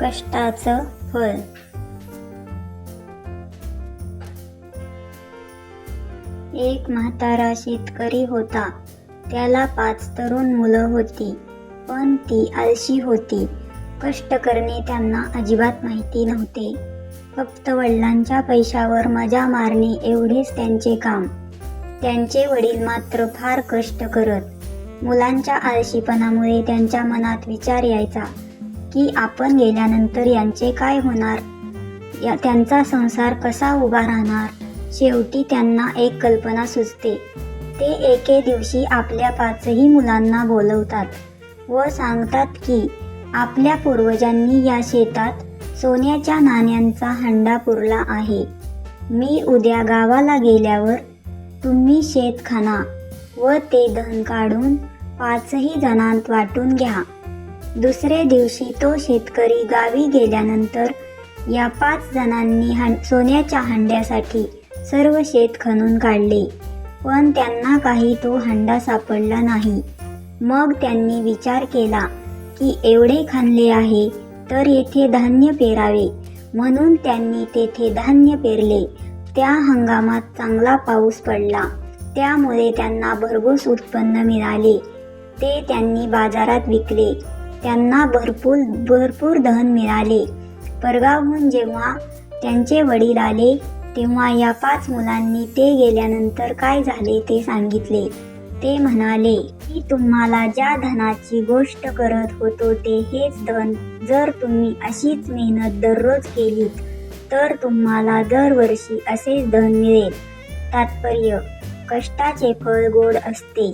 कष्टाचं फळ. एक म्हातारा शेतकरी होता. त्याला पाच तरुण मुलं होती पण ती आळशी होती. कष्ट करणे त्यांना अजिबात माहिती नव्हते. फक्त वडिलांच्या पैशावर मजा मारणे एवढेच त्यांचे काम. त्यांचे वडील मात्र फार कष्ट करत. मुलांच्या आळशीपणामुळे त्यांच्या मनात विचार यायचा. की आपण गेल्यानंतर यांचे काय होणार? या त्यांचा संसार कसा उभा राहणार? शेवटी त्यांना एक कल्पना सुचते. ते एके दिवशी आपल्या पाचही मुलांना बोलवतात व सांगतात की आपल्या पूर्वजांनी या शेतात सोन्याच्या नाण्यांचा हंडा पुरला आहे. मी उद्या गावाला गेल्यावर तुम्ही शेत खाना व ते धन काढून पाचही जणांत वाटून घ्या. दुसऱ्या दिवशी तो शेतकरी गावी गेल्यानंतर या पाच जणांनी हं सोन्याच्या हंड्यासाठी सर्व शेत खणून काढले. पण त्यांना काही तो हंडा सापडला नाही. मग त्यांनी विचार केला की एवढे खाणले आहे तर येथे धान्य पेरावे. म्हणून त्यांनी तेथे धान्य पेरले. त्या हंगामात चांगला पाऊस पडला. त्यामुळे त्यांना भरघोस उत्पन्न मिळाले. ते त्यांनी बाजारात विकले. त्यांना भरपूर भरपूर धन मिळाले. परगावहून जेव्हा त्यांचे वडील आले तेव्हा या पाच मुलांनी ते गेल्यानंतर काय झाले ते सांगितले. ते म्हणाले की तुम्हाला ज्या धनाची गोष्ट करत होतो ते हेच धन. जर तुम्ही अशीच मेहनत दररोज केलीत तर तुम्हाला दरवर्षी असेच धन मिळेल. तात्पर्य कष्टाचे फळ गोड असते.